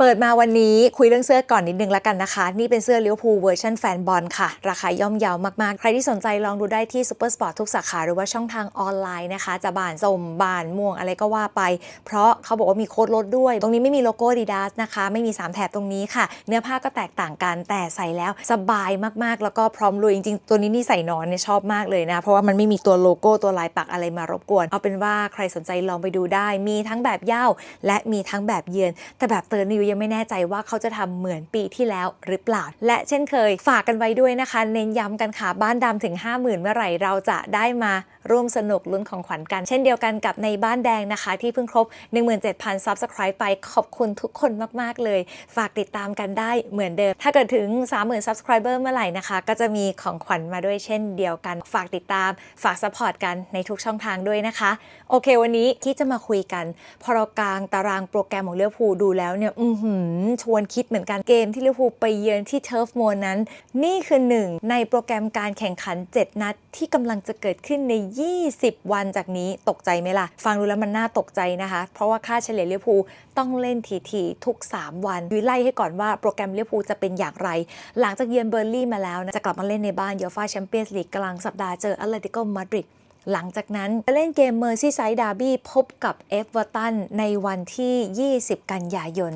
เปิดมาวันนี้คุยเรื่องเสื้อก่อนนิดนึงแล้วกันนะคะ นี่เป็นเสื้อลิเวอร์พูลเวอร์ชันแฟนบอลค่ะ ราคาย่อมเยาวมาก ๆ ใครที่สนใจลองดูได้ที่ซูเปอร์สปอร์ตทุกสาขา หรือว่าช่องทางออนไลน์นะคะ จะบานสมบานม่วงอะไรก็ว่าไป เพราะเขาบอกว่ามีโค้ดลดด้วย ตรงนี้ไม่มีโลโก้ดีดาสนะคะ ไม่มี 3 แถบตรงนี้ค่ะ เนื้อผ้าก็แตกต่างกันแต่ใส่แล้วสบายมากๆ แล้วก็พร้อมลุยจริงๆตัวนี้นี่ใส่นอนเนี่ยชอบมากเลยนะเพราะว่ามันไม่มีตัวโลโก้ตัวลายปักอะไรมารบกวน เอาเป็นว่าใครสนใจลองไปดูได้ มีทั้งแบบยาวและมีทั้งแบบเยือนแต่แบบเติร์นนิวยังไม่แน่ใจว่าเขาจะทำเหมือนปีที่แล้วหรือเปล่า และเช่นเคยฝากกันไว้ด้วยนะคะ เน้นย้ำกันค่ะบ้านดำถึง 50,000 เมื่อไหร่เราจะได้มา ร่วมสนุกลุ้นของขวัญกัน เช่นเดียวกันกับในบ้านแดงนะคะ ที่เพิ่งครบ 17,000 Subscribe ไปขอบคุณทุกคนมาก ๆ เลย ฝากติดตามกันได้เหมือนเดิม ถ้าเกิดถึง 30,000 Subscriber เมื่อไหร่นะคะ ก็จะมีของขวัญมาด้วยเช่นเดียวกัน ฝากติดตามฝากซัพพอร์ตกันในทุกช่องทางด้วยนะคะโอเค วันนี้ที่จะมาคุยกัน พอเรากลางตารางโปรแกรมของเลี้ยวภูดูแล้วเนี่ยอือชวนคิดเหมือนกันเกมที่เลี้ยวภูไปเยือนที่เทิร์ฟโมนนั้น นี่คือหนึ่งในโปรแกรมการแข่งขัน 7 นัดที่กำลังจะเกิดขึ้นใน20 วันจากนี้ตกใจไหมล่ะ ฟังดูแล้วมันน่าตกใจนะคะ เพราะว่าค่าเฉลี่ยเลี้ยวภูต้องเล่นทีๆทุก 3 วันยุ้ยไล่ให้ก่อนว่าโปรแกรมเลี้ยวภูจะเป็นอย่างไร หลังจากเยือนเบอร์ลี่มาแล้วนะจะกลับมาเล่นในบ้านยูฟ่าแชมเปี้ยนส์ลีกกลางสัปดาห์เจอแอตเลติโกมาดริดหลังจากนั้นจะเล่นเกมเมอร์ซี่ไซด์ดาร์บี้พบกับเอฟเวอร์ตันในวันที่ 20 กันยายน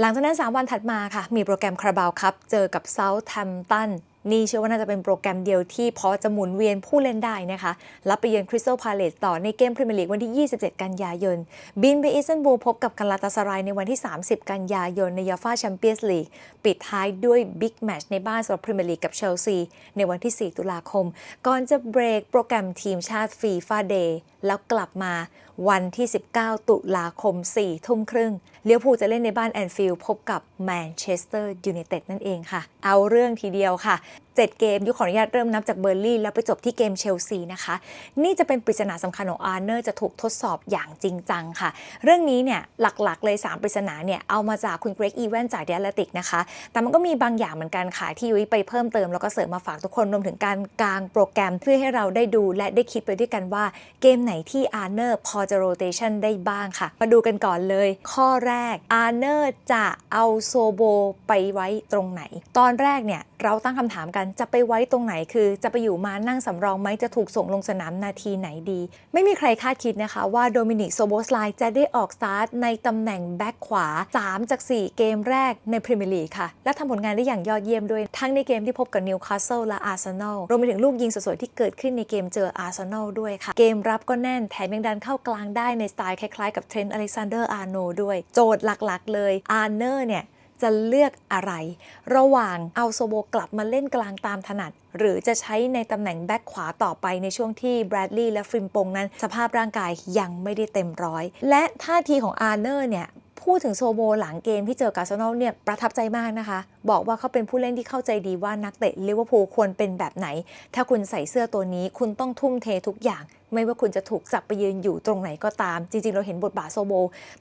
หลังจากนั้น 3 วันถัดมาค่ะ มีโปรแกรมคาราบาวครับ เจอกับเซาท์แฮมป์ตัน นี่เชื่อว่าน่าจะเป็นโปรแกรมเดียวที่พอจะหมุนเวียนผู้เล่นได้นะคะแล้วไปเยือนคริสตัลพาเลตต่อในเกมพรีเมียร์ลีกวันที่ 27 กันยายน บินไปอิสตันบูลพบกับคาราตาสรายในวันที่ 30 กันยายนในยาฟาแชมเปี้ยนส์ลีกปิดท้ายด้วยบิ๊กแมชในบ้านสำหรับพรีเมียร์ลีกกับเชลซีในวันที่ 4 ตุลาคม ก่อนจะเบรกโปรแกรมทีมชาติฟีฟาเดย์แล้วกลับมาวันที่ 19 ตุลาคม 4 ทุ่มครึ่ง เลี้ยวภูจะเล่นในบ้านแอนฟิลด์พบกับแมนเชสเตอร์ยูไนเต็ดนั่นเองค่ะ เอาเรื่องทีเดียวค่ะ7 เกมยุคขออนุญาตเริ่มนับจากเบอร์ลี่แล้วไปจบที่เกมเชลซีนะคะ นี่จะเป็นปริศนาสำคัญของอาร์เนอร์จะถูกทดสอบอย่างจริงจังค่ะ เรื่องนี้เนี่ยหลักๆเลย 3 ปริศนาเนี่ยเอามาจากคุณเกรกอีแวนจากเดียลติกนะคะ แต่มันก็มีบางอย่างเหมือนกันค่ะ ที่ยุ้ยไปเพิ่มเติมแล้วก็เสริมมาฝากทุกคนรวมถึงการกางโปรแกรมเพื่อให้เราได้ดู และได้คิดไปด้วยกันว่าเกมไหนที่อาร์เนอร์พอจะโรเตชันได้บ้างค่ะ มาดูกันก่อนเลย ข้อแรกอาร์เนอร์จะเอาโซโบไปไว้ตรงไหน ตอนแรกเนี่ย เราตั้งคำถามกันจะไปไว้ตรงไหนคือ จะไปอยู่มานั่งสำรองไหมจะถูกส่งลงสนามนาทีไหนดี ไม่มีใครคาดคิดนะคะว่าโดมินิกโซโบสไลจะได้ออกสตาร์ทในตำแหน่งแบ็คขวา 3 จาก 4 เกมแรกในพรีเมียร์ลีกค่ะ และทำผลงานได้อย่างยอดเยี่ยมด้วย ทั้งในเกมที่พบกับนิวคาสเซิลและอาร์เซนอลรวมไปถึงลูกยิงสวยๆที่เกิดขึ้นในเกมเจออาร์เซนอลด้วยค่ะ เกมรับก็แน่นแถมยังดันเข้ากลางได้ในสไตล์คล้ายๆกับเทรนต์อเล็กซานเดอร์อาร์โนด้วย โจทย์หลักๆ เลยอาร์เนอร์เนี่ย จะเลือกอะไร ระหว่างเอาโซโบกลับมาเล่นกลางตามถนัด หรือจะใช้ในตำแหน่งแบ็คขวาต่อไปในช่วงที่แบรดลีย์และฟริมปงนั้น สภาพร่างกายยังไม่ได้เต็มร้อย และท่าทีของอาร์เนอร์เนี่ย พูดถึงโซโบหลังเกมที่เจอกับอาร์เนอลเนี่ยประทับใจมากนะคะ บอกว่าเขาเป็นผู้เล่นที่เข้าใจดีว่านักเตะลิเวอร์พูลควรเป็นแบบไหน ถ้าคุณใส่เสื้อตัวนี้ คุณต้องทุ่มเททุกอย่างไม่ว่าคุณจะถูกจับไปยืนอยู่ตรงไหนก็ตาม จริง ๆ เราเห็นบทบาทโซโบ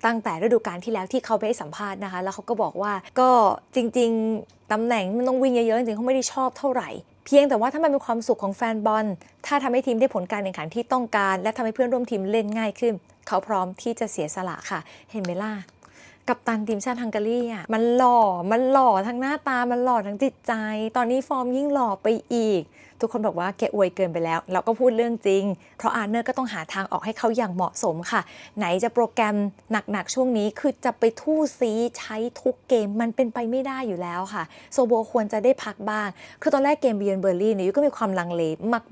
ตั้งแต่ฤดูกาลที่แล้วที่เขาไปให้สัมภาษณ์นะคะ แล้วเขาก็บอกว่าก็จริง ๆ ตำแหน่งมันต้องวิ่งเยอะๆ จริงๆเขาไม่ได้ชอบเท่าไหร่ เพียงแต่ว่าถ้ามันเป็นความสุขของแฟนบอล ถ้าทำให้ทีมได้ผลการแข่งขันที่ต้องการ และทำให้เพื่อนร่วมทีมเล่นง่ายขึ้น เขาพร้อมที่จะเสียสละค่ะ เห็นไหมล่ะ กับตันทีมชาติฮังการีอะมันหล่อมันหล่อทั้งหน้าตามันหล่อทั้งจิตใจ ตอนนี้ฟอร์มยิ่งหล่อไปอีก ทุกคนบอกว่าแกอวยเกินไปแล้ว เราก็พูดเรื่องจริง เพราะอาร์เนอร์ก็ต้องหาทางออกให้เขาอย่างเหมาะสมค่ะ ไหนจะโปรแกรมหนักๆ ช่วงนี้คือจะไปทู่ซีใช้ทุกเกมมันเป็นไปไม่ได้อยู่แล้วค่ะ โซโบควรจะได้พักบ้าง คือตอนแรกเกมเบียนเบอร์ลี่เนี่ยยุก็มีความลังเล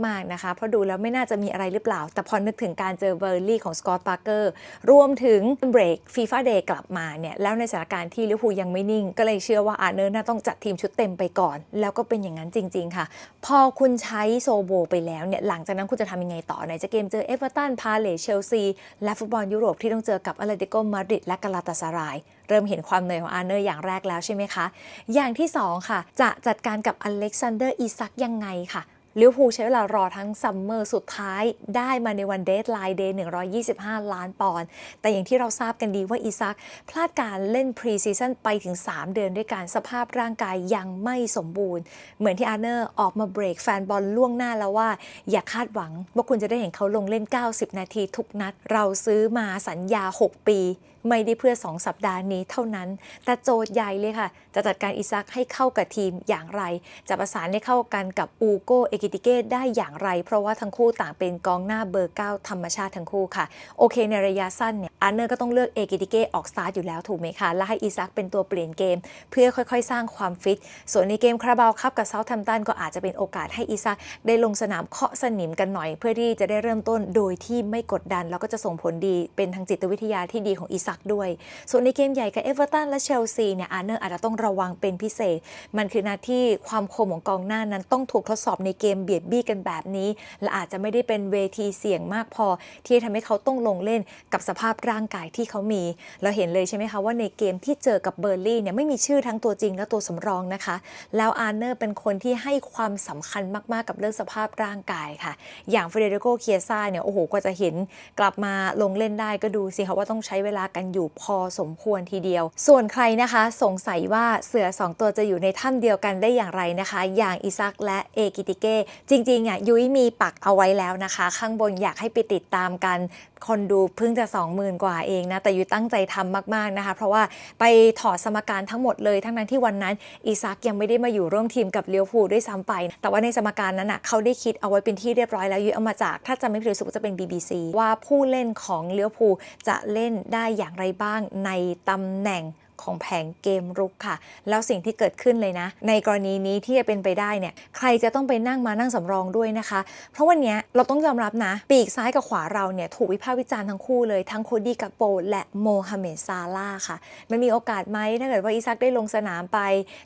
มากๆนะคะ เพราะดูแล้วไม่น่าจะมีอะไรหรือเปล่า แต่พอนึกถึงการเจอเบอร์ลี่ของสกอตต์ปาร์เกอร์รวมถึงเบรกฟีฟ่าเดย์กลับมาเนี่ยแล้วในสถานการณ์ที่ลิเวอร์พูลยังไม่นิ่ง ก็เลยเชื่อว่าอาร์เนอร์น่าต้องจัดทีมชุดเต็มไปก่อน แล้วก็เป็นอย่างนั้นจริง ๆ ค่ะ พอคุณใช้โซโบไปแล้วเนี่ยหลังจากนั้นคุณจะทำยังไงต่อไหนจะเกมเจอเอเวอร์ตันพาเลเชลซี และฟุตบอลยุโรปที่ต้องเจอกับอเลติโกมาดริดและกาลาตาสาราย เริ่มเห็นความเหนื่อยของอาร์เนอร์อย่างแรกแล้วใช่ไหมคะ อย่างที่ 2 ค่ะ จะจัดการกับอเล็กซานเดอร์อีซักยังไงค่ะ ลิเวอร์พูลใช้เวลารอทั้งซัมเมอร์สุดท้ายได้มาในวันเดทไลน์เดย์125 ล้านปอนด์แต่อย่างที่เราทราบกันดีว่าอีซักพลาดการเล่นพรีซีซั่นไปถึง 3 เดือนด้วยการสภาพร่างกายยังไม่สมบูรณ์ เหมือนที่อาร์เนอร์ออกมาเบรกแฟนบอลล่วงหน้าแล้วว่า อย่าคาดหวังว่าคุณจะได้เห็นเขาลงเล่น 90 นาทีทุกนัด เราซื้อมาสัญญา 6 ปีไม่ได้เพื่อ 2 สัปดาห์นี้เท่านั้น แต่โจทย์ใหญ่เลยค่ะ จะจัดการอิซักให้เข้ากับทีมอย่างไร จะประสานให้เข้ากันกับอูโกเอกิติเกตได้อย่างไร เพราะว่าทั้งคู่ต่างเป็นกองหน้าเบอร์ 9 ธรรมชาติทั้งคู่ค่ะ โอเคในระยะสั้นเนี่ยอาร์เนอร์ก็ต้องเลือกเอกิติเกตออกสตาร์ทอยู่แล้วถูกไหมคะ และให้อิซักเป็นตัวเปลี่ยนเกม เพื่อค่อยๆ สร้างความฟิต ส่วนในเกมคาราบาวครับกับเซาท์แฮมป์ตันก็อาจจะเป็นโอกาสให้อิซักได้ลงสนามเคาะสนิมกันหน่อย เพื่อที่จะได้เริ่มต้นโดยที่ไม่กดดัน แล้วก็จะส่งผลดีเป็นทางจิตวิทยาที่ดีของอิซักด้วย ส่วนในเกมใหญ่กับเอเวอร์ตันและเชลซีเนี่ยอาร์เนอร์อาจจะต้องระวังเป็นพิเศษ มันคือหน้าที่ความคมของกองหน้านั้นต้องถูกทดสอบในเกมเบียดบี้กันแบบนี้ และอาจจะไม่ได้เป็นเวทีเสี่ยงมากพอ ที่จะทำให้เขาต้องลงเล่นกับสภาพร่างกายที่เขามี เราเห็นเลยใช่ไหมคะว่าในเกมที่เจอกับเบอร์ลี่เนี่ยไม่มีชื่อทั้งตัวจริงและตัวสำรองนะคะ แล้วอาร์เนอร์เป็นคนที่ให้ความสำคัญมากๆกับเรื่องสภาพร่างกายค่ะ อย่างเฟเดริโกเคียซ่าเนี่ยโอ้โหกว่าจะเห็นกลับมาลงเล่นได้ก็ดูสิคะว่าต้องใช้เวลากันอยู่พอสมควรทีเดียว ส่วนใครนะคะสงสัยว่าเสือ 2 ตัวจะอยู่ในถ้ำเดียวกันได้อย่างไรนะคะ อย่างอิซักและเอกิติเก้จริงๆอะยุ้ยมีปักเอาไว้แล้วนะคะ ข้างบนอยากให้ไปติดตามกัน คนดูเพิ่งจะ 20,000 กว่าเองนะ แต่ยุ้ยตั้งใจทำมากๆนะคะ เพราะว่าไปถอดสมการทั้งหมดเลย ทั้งนั้นที่วันนั้นอิซักยังไม่ได้มาอยู่ร่วมทีมกับเลียวพูด้วยซ้ำไป แต่ว่าในสมการนั้นอะเขาได้คิดเอาไว้เป็นที่เรียบร้อยแล้วยุ้ยเอามาจาก ถ้าจำไม่ผิดรู้สึกจะเป็น BBC ว่าผู้เล่นของเลียวพูจะเล่นได้อย่างไรบ้างในตำแหน่ง ของแผงเกมรุกค่ะ แล้วสิ่งที่เกิดขึ้นเลยนะ ในกรณีนี้ที่จะเป็นไปได้เนี่ยใครจะต้องไปนั่งมานั่งสำรองด้วยนะคะ เพราะวันนี้เราต้องยอมรับนะ ปีกซ้ายกับขวาเราเนี่ยถูกวิพากษ์วิจารณ์ทั้งคู่เลยทั้งโคดี้กักโปและโมฮัมเหม็ดซาลาค่ะ มันมีโอกาสไหมถ้าเกิดว่าอิซักได้ลงสนามไป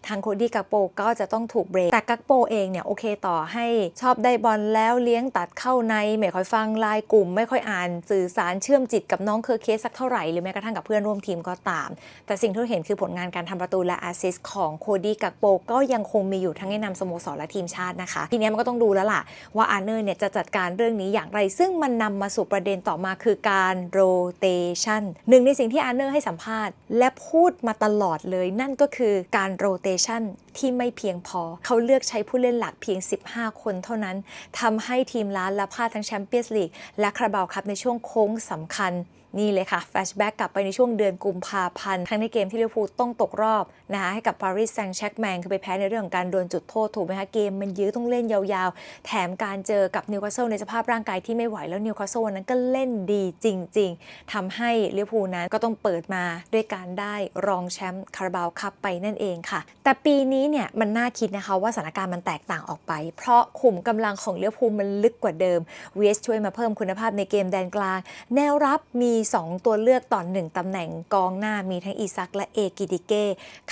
ทางโคดี้กักโปก็จะต้องถูกเบรกแต่กักโปเองเนี่ยโอเคต่อให้ชอบได้บอลแล้วเลี้ยงตัดเข้าในไม่ค่อยฟังไลายกลุ่ม ไม่ค่อยอ่านสื่อสารเชื่อมจิตกับน้องเคอร์เคสสักเท่าไหร่หรือแม้กระทั่งกับเพื่อนร่วมทีมก็ตาม แต่สิ่งที่เราเห็นคือผลงานการทำประตูและแอสซิสของโคดี้กักโปก็ยังคงมีอยู่ทั้งในนามสโมสรและทีมชาตินะคะ ทีนี้มันก็ต้องดูแล้วล่ะ ว่าอาร์เนอร์เนี่ยจะจัดการเรื่องนี้อย่างไร ซึ่งมันนำมาสู่ประเด็นต่อมาคือการโรเตชันหนึ่งในสิ่งที่อาร์เนอร์ให้สัมภาษณ์ และพูดมาตลอดเลยนั่นก็คือการโรเตชันที่ไม่เพียงพอ เขาเลือกใช้ผู้เล่นหลักเพียง 15 คนเท่านั้นทำให้ทีมล้านและพลาดทั้งแชมเปี้ยนส์ลีกและคาราบาวคัพในช่วงโค้งสำคัญ นี่เลยค่ะแฟชแบ็กกลับไปในช่วงเดือนกุมภาพันธ์ทั้งในเกมที่ลิเวอร์พูลต้องตกรอบนะคะให้กับปารีสแซงต์แชกแมงคือไปแพ้ในเรื่องของการโดนจุดโทษถูกไหมคะเกมมันยื้อต้องเล่นยาวๆ แถมการเจอกับนิวคาสเซิลในสภาพร่างกายที่ไม่ไหวแล้วนิวคาสเซิลนั้นก็เล่นดีจริง ๆทำให้ลิเวอร์พูลนั้นก็ต้องเปิดมาด้วยการได้รองแชมป์คาราบาวคัพไปนั่นเองค่ะ แต่ปีนี้เนี่ยมันน่าคิดนะคะว่าสถานการณ์มันแตกต่างออกไป เพราะขุมกำลังของลิเวอร์พูลมันลึกกว่าเดิม VS ช่วยมาเพิ่มคุณภาพในเกมแดนกลาง แนวรับมี2 ตัวเลือกต่อหนึ่งตำแหน่งกองหน้ามีทั้งอีซักและเอกิติเก้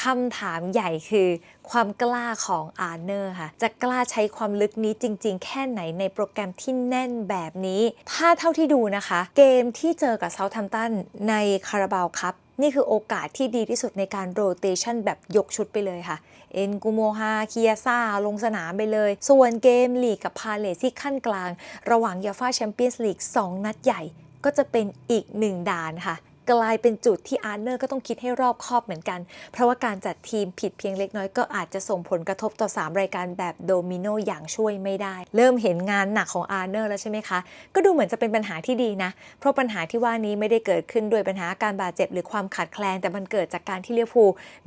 คำถามใหญ่คือความกล้าของอาร์เนอร์ค่ะ จะกล้าใช้ความลึกนี้จริง ๆ แค่ไหนในโปรแกรมที่แน่นแบบนี้ ถ้าเท่าที่ดูนะคะ เกมที่เจอกับเซาท์แฮมตันในคาราบาวคัพนี่คือโอกาสที่ดีที่สุดในการโรเตชันแบบยกชุดไปเลยค่ะ เอ็นกูโมฮาเคียซาลงสนามไปเลย ส่วนเกมลีกกับพาเลสที่ขั้นกลาง ระหว่างยาฟาแชมเปี้ยนส์ลีก 2 นัดใหญ่ ก็จะเป็นอีกหนึ่งด่านค่ะ กลายเป็นจุดที่อาร์เนอร์ก็ต้องคิดให้รอบคอบเหมือนกัน เพราะว่าการจัดทีมผิดเพียงเล็กน้อยก็อาจจะส่งผลกระทบต่อ 3 รายการแบบโดมิโนอย่างช่วยไม่ได้ เริ่มเห็นงานหนักของอาร์เนอร์แล้วใช่ไหมคะ ก็ดูเหมือนจะเป็นปัญหาที่ดีนะ เพราะปัญหาที่ว่านี้ไม่ได้เกิดขึ้นด้วยปัญหาการบาดเจ็บหรือความขาดแคลน แต่มันเกิดจากการที่เลียวพู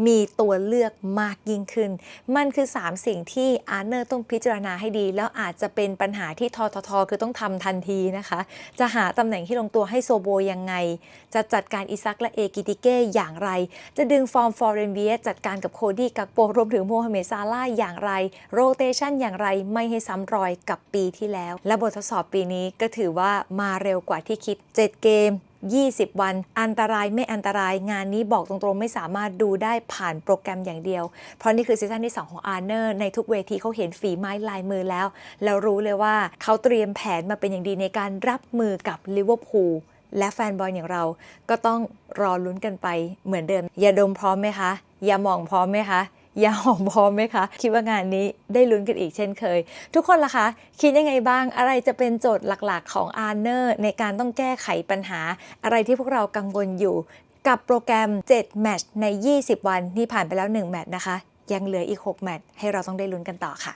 มีตัวเลือกมากยิ่งขึ้น มันคือ 3 สิ่งที่อาร์เนอร์ต้องพิจารณาให้ดี แล้วอาจจะเป็นปัญหาที่ทททคือต้องทำทันทีนะคะ จะหาตำแหน่งที่ลงตัวให้โซโบยังไง จะจัดการอิซักและเอกิติเก้อย่างไร จะดึงฟอร์มฟอร์เรนเวียจัดการกับโคดี้กักโปรวมถึงโมฮัมเหม็ดซาลาอย่างไร โรเตชันอย่างไรไม่ให้ซ้ำรอยกับปีที่แล้ว และบททดสอบปีนี้ก็ถือว่ามาเร็วกว่าที่คิด 7 เกม20 วันอันตรายไม่อันตรายงานนี้บอกตรงๆ ไม่สามารถดูได้ผ่านโปรแกรมอย่างเดียว เพราะนี่คือซีซั่นที่ 2 ของอาร์เนอร์ ในทุกเวทีเขาเห็นฝีไม้ลายมือแล้ว แล้วรู้เลยว่าเขาเตรียมแผนมาเป็นอย่างดีในการรับมือกับลิเวอร์พูล และแฟนบอลอย่างเราก็ต้องรอลุ้นกันไปเหมือนเดิม อย่าดมพร้อมไหมคะ อย่ามองพร้อมไหมคะอย่าหอมพร้อมไหมคะ คิดว่างานนี้ได้ลุ้นกันอีกเช่นเคย ทุกคนล่ะคะ คิดยังไงบ้างอะไรจะเป็นโจทย์หลักๆของอาร์เนอร์ในการต้องแก้ไขปัญหา อะไรที่พวกเรากังวลอยู่ กับโปรแกรม 7 แมตช์ใน 20 วันนี่ผ่านไปแล้ว 1 แมตช์นะคะ ยังเหลืออีก 6 แมตช์ให้เราต้องได้ลุ้นกันต่อค่ะ